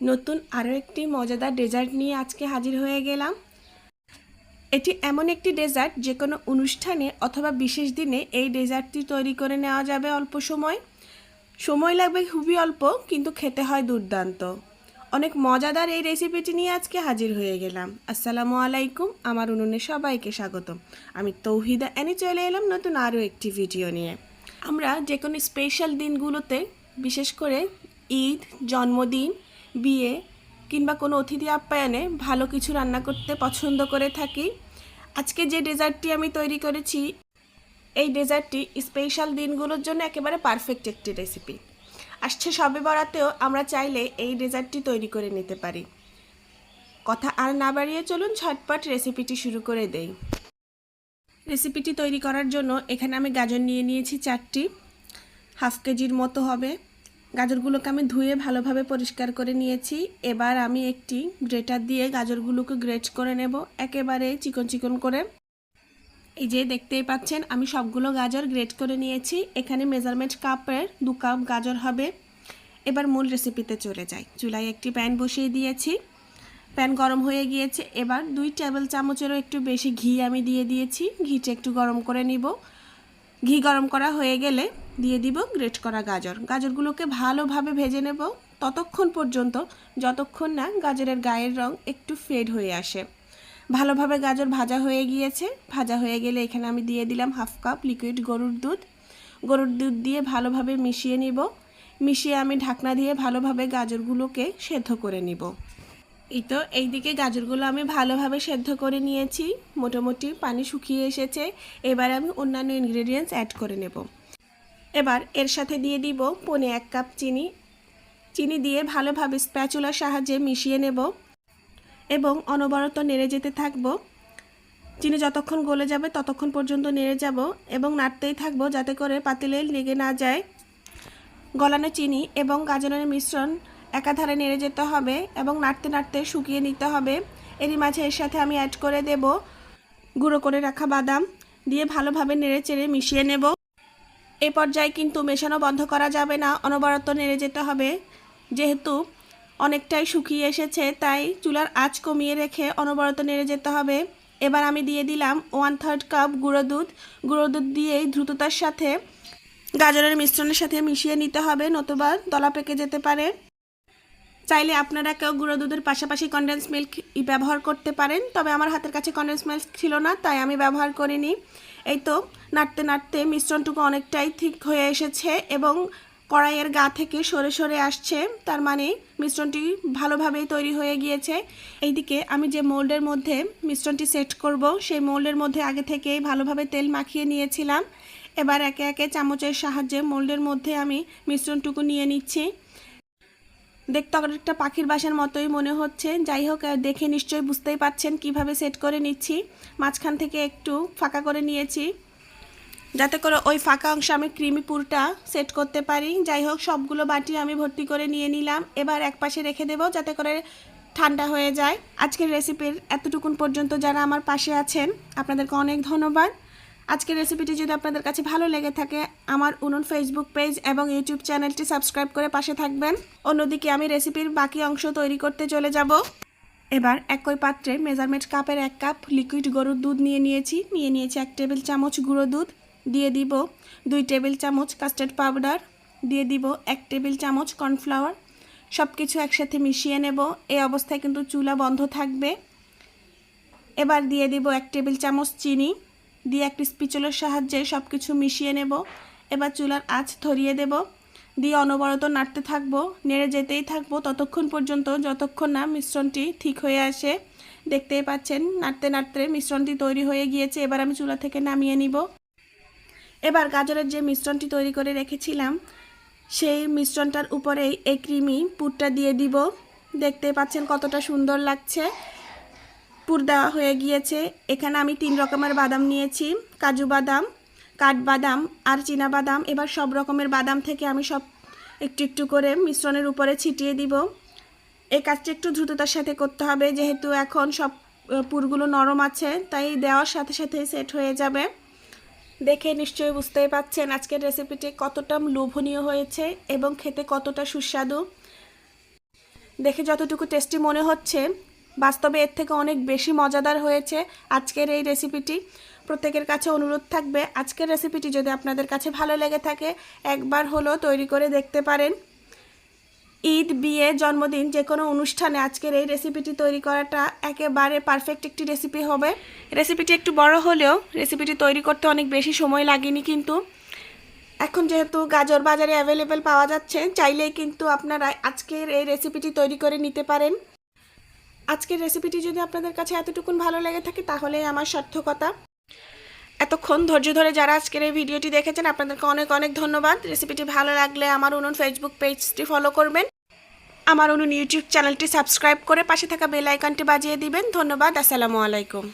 নতুন আরও একটি মজাদার ডেজার্ট নিয়ে আজকে হাজির হয়ে গেলাম। এটি এমন একটি ডেজার্ট যে কোনো অনুষ্ঠানে অথবা বিশেষ দিনে এই ডেজার্টটি তৈরি করে নেওয়া যাবে অল্প সময়। সময় লাগবে খুবই অল্প, কিন্তু খেতে হয় দুর্দান্ত। অনেক মজাদার এই রেসিপিটি নিয়ে আজকে হাজির হয়ে গেলাম। আসসালামু আলাইকুম, আমার উনুনে সবাইকে স্বাগতম। আমি তৌহিদা এনে চলে এলাম নতুন আরও একটি ভিডিও নিয়ে। আমরা যে কোনো স্পেশাল দিনগুলোতে, বিশেষ করে ঈদ, জন্মদিন বিয়ে কিংবা কোনো অতিথি আপ্যায়নে ভালো কিছু রান্না করতে পছন্দ করে থাকি। আজকে যে ডেজার্টটি আমি তৈরি করেছি, এই ডেজার্টটি স্পেশাল দিনগুলোর জন্য একেবারে পারফেক্ট একটি রেসিপি। আসছে সবে বরাতেও আমরা চাইলে এই ডেজার্টটি তৈরি করে নিতে পারি। কথা আর না বাড়িয়ে চলুন ছটপট রেসিপিটি শুরু করে দেই। রেসিপিটি তৈরি করার জন্য এখানে আমি গাজর নিয়ে নিয়েছি চারটি, হাফ কেজির মতো হবে। গাজরগুলোকে আমি ধুয়ে ভালোভাবে পরিষ্কার করে নিয়েছি। এবার আমি একটি গ্রেটার দিয়ে গাজরগুলোকে গ্রেট করে নেব, একেবারে চিকন চিকন করে। এই যে দেখতেই পাচ্ছেন, আমি সবগুলো গাজর গ্রেট করে নিয়েছি। এখানে মেজারমেন্ট কাপের দু কাপ গাজর হবে। এবার মূল রেসিপিতে চলে যাই। চুলায় একটি প্যান বসিয়ে দিয়েছি। প্যান গরম হয়ে গিয়েছে। এবার দুই টেবিল চামচেরও একটু বেশি ঘি আমি দিয়ে দিয়েছি। ঘিটা একটু গরম করে নিব। ঘি গরম করা হয়ে গেলে দিয়ে দিব গ্রেট করা গাজর। গাজরগুলোকে ভালোভাবে ভেজে নেব। ততক্ষণ পর্যন্ত, যতক্ষণ না গাজরের গায়ের রং একটু ফেড হয়ে আসে। ভালোভাবে গাজর ভাজা হয়ে গিয়েছে। ভাজা হয়ে গেলে এখানে আমি দিয়ে দিলাম হাফ কাপ লিকুইড গরুর দুধ। গরুর দুধ দিয়ে ভালোভাবে মিশিয়ে নিব। মিশিয়ে আমি ঢাকনা দিয়ে ভালোভাবে গাজরগুলোকে সেদ্ধ করে নিব। এই তো, এইদিকে গাজরগুলো আমি ভালোভাবে সেদ্ধ করে নিয়েছি। মোটামুটি পানি শুকিয়ে এসেছে। এবার আমি অন্যান্য ইনগ্রেডিয়েন্টস অ্যাড করে নেব। এবার এর সাথে দিয়ে দিব পনে এক কাপ চিনি। চিনি দিয়ে ভালোভাবে স্প্যাচুলার সাহায্যে মিশিয়ে নেব এবং অনবরত নেড়ে যেতে থাকব। চিনি যতক্ষণ গলে যাবে ততক্ষণ পর্যন্ত নেড়ে যাব এবং নাড়তেই থাকব যাতে করে পাতিলে লেগে না যায়। গলানো চিনি এবং গাজরের মিশ্রণ একাধারে নেড়ে যেতে হবে এবং নাড়তে নাড়তে শুকিয়ে নিতে হবে। এরই মাঝে এর সাথে আমি অ্যাড করে দেব। গুঁড়ো করে রাখা বাদাম দিয়ে ভালোভাবে নেড়ে চেড়ে মিশিয়ে নেব। এই পর্যায়ে কিন্তু মেশানো বন্ধ করা যাবে না, অনবরত নেড়ে যেতে হবে। যেহেতু অনেকটাই শুকিয়ে এসেছে, তাই চুলার আঁচ কমিয়ে রেখে অনবরত নেড়ে যেতে হবে। এবার আমি দিয়ে দিলাম ওয়ান থার্ড কাপ গুঁড়ো দুধ। গুঁড়ো দুধ দিয়েই দ্রুততার সাথে গাজরের মিশ্রণের সাথে মিশিয়ে নিতে হবে, নতুবা দলা পেকে যেতে পারে। চাইলে আপনারা কেউ গুঁড়ো দুধের পাশাপাশি কনডেন্স মিল্ক ব্যবহার করতে পারেন, তবে আমার হাতের কাছে কনডেন্স মিল্ক ছিল না, তাই আমি ব্যবহার করিনি। এই তো, নাড়তে নাড়তে মিশ্রণটুকু অনেকটাই ঠিক হয়ে এসেছে এবং কড়াইয়ের গা থেকে সরে সরে আসছে। তার মানে মিশ্রণটি ভালোভাবেই তৈরি হয়ে গিয়েছে। এইদিকে আমি যে মোল্ডের মধ্যে মিশ্রণটি সেট করব, সেই মোল্ডের মধ্যে আগে থেকেই ভালোভাবে তেল মাখিয়ে নিয়েছিলাম। এবার একে একে চামচের সাহায্যে মোল্ডের মধ্যে আমি মিশ্রণটুকু নিয়ে নিচ্ছি। দেখতে অনেকটা পাখির বাসার মতোই মনে হচ্ছে। যাই হোক দেখে নিশ্চয়ই বুঝতেই পাচ্ছেন কীভাবে সেট করে নিচ্ছি। মাঝখান থেকে একটু ফাঁকা করে নিয়েছি। যাতে করে ওই ফাঁকা অংশে আমি ক্রিমি পুরটা সেট করতে পারি। যাই হোক, সবগুলো বাটি আমি ভর্তি করে নিয়ে নিলাম। এবার এক পাশে রেখে দেবো যাতে করে ঠান্ডা হয়ে যায়। আজকের রেসিপির এতটুকুন পর্যন্ত যারা আমার পাশে আছেন, আপনাদেরকে অনেক ধন্যবাদ। আজকের রেসিপিটি যদি আপনাদের কাছে ভালো লেগে থাকে, আমার উনুন ফেসবুক পেজ এবং ইউটিউব চ্যানেলটি সাবস্ক্রাইব করে পাশে থাকবেন। অন্যদিকে আমি রেসিপির বাকি অংশ তৈরি করতে চলে যাব। এবার একই পাত্রে মেজারমেন্ট কাপের এক কাপ লিকুইড গরুর দুধ নিয়ে নিয়েছি। নিয়ে নিয়েছি এক টেবিল চামচ গুঁড়ো দুধ, দিয়ে দিব দুই টেবিল চামচ কাস্টার্ড পাউডার দিয়ে দিব এক টেবিল চামচ কর্নফ্লাওয়ার সব কিছু একসাথে মিশিয়ে নেব। এই অবস্থায় কিন্তু চুলা বন্ধ থাকবে। এবার দিয়ে দিব এক টেবিল চামচ চিনি। দিয়ে একটি স্পিচলের সাহায্যে সব কিছু মিশিয়ে নেব। এবার চুলার আঁচ ধরিয়ে দেব। দিয়ে অনবরত নাড়তে থাকব। নেড়ে যেতেই থাকব। ততক্ষণ পর্যন্ত যতক্ষণ না মিশ্রণটি ঠিক হয়ে আসে। দেখতেই পাচ্ছেন, নাড়তে নাড়তে মিশ্রণটি তৈরি হয়ে গিয়েছে। এবার আমি চুলা থেকে নামিয়ে নিব। এবার গাজরের যে মিশ্রণটি তৈরি করে রেখেছিলাম, সেই মিশ্রণটার উপরেই এই ক্রিমি পুরটা দিয়ে দিব। দেখতে পাচ্ছেন কতটা সুন্দর লাগছে। পুর দেওয়া হয়ে গিয়েছে। এখানে আমি তিন রকমের বাদাম নিয়েছি। কাজু বাদাম কাঠবাদাম আর চীনা বাদাম। এবার সব রকমের বাদাম থেকে আমি সব একটু একটু করে মিশ্রণের উপরে ছিটিয়ে দিব। এই কাজটা একটু দ্রুততার সাথে করতে হবে। যেহেতু এখন সব পুরগুলো নরম আছে, তাই দেওয়ার সাথে সাথে সেট হয়ে যাবে। দেখে নিশ্চয়ই বুঝতেই পাচ্ছেন আজকের রেসিপিটি কতটা লোভনীয় হয়েছে এবং খেতে কতটা সুস্বাদু। দেখে যতটুকু টেস্টি মনে হচ্ছে বাস্তবে এর থেকে অনেক বেশি মজাদার হয়েছে আজকের এই রেসিপিটি প্রত্যেকের কাছে অনুরোধ থাকবে, আজকের রেসিপিটি যদি আপনাদের কাছে ভালো লেগে থাকে, একবার হলো তৈরি করে দেখতে পারেন। ঈদ, বিয়ে, জন্মদিন, যে কোনো অনুষ্ঠানে আজকের এই রেসিপিটি তৈরি করাটা একেবারে পারফেক্ট একটি রেসিপি হবে। রেসিপিটি একটু বড় হলেও রেসিপিটি তৈরি করতে অনেক বেশি সময় লাগেনি কিন্তু। এখন যেহেতু গাজর বাজারে অ্যাভেলেবেল পাওয়া যাচ্ছে, চাইলেই কিন্তু আপনারা আজকের এই রেসিপিটি তৈরি করে নিতে পারেন। আজকের রেসিপিটি যদি আপনাদের কাছে এতটুকুন ভালো লেগে থাকে, তাহলে আমার সার্থকতা। এতক্ষণ ধৈর্য ধরে যারা আজকের এই ভিডিওটি দেখেছেন, আপনাদেরকে অনেক অনেক ধন্যবাদ। রেসিপিটি ভালো লাগলে আমার উনুন ফেসবুক পেজটি ফলো করবেন। আমার উনুন ইউটিউব চ্যানেলটি সাবস্ক্রাইব করে পাশে থাকা বেল আইকনটি বাজিয়ে দিবেন। ধন্যবাদ, আসসালামু আলাইকুম।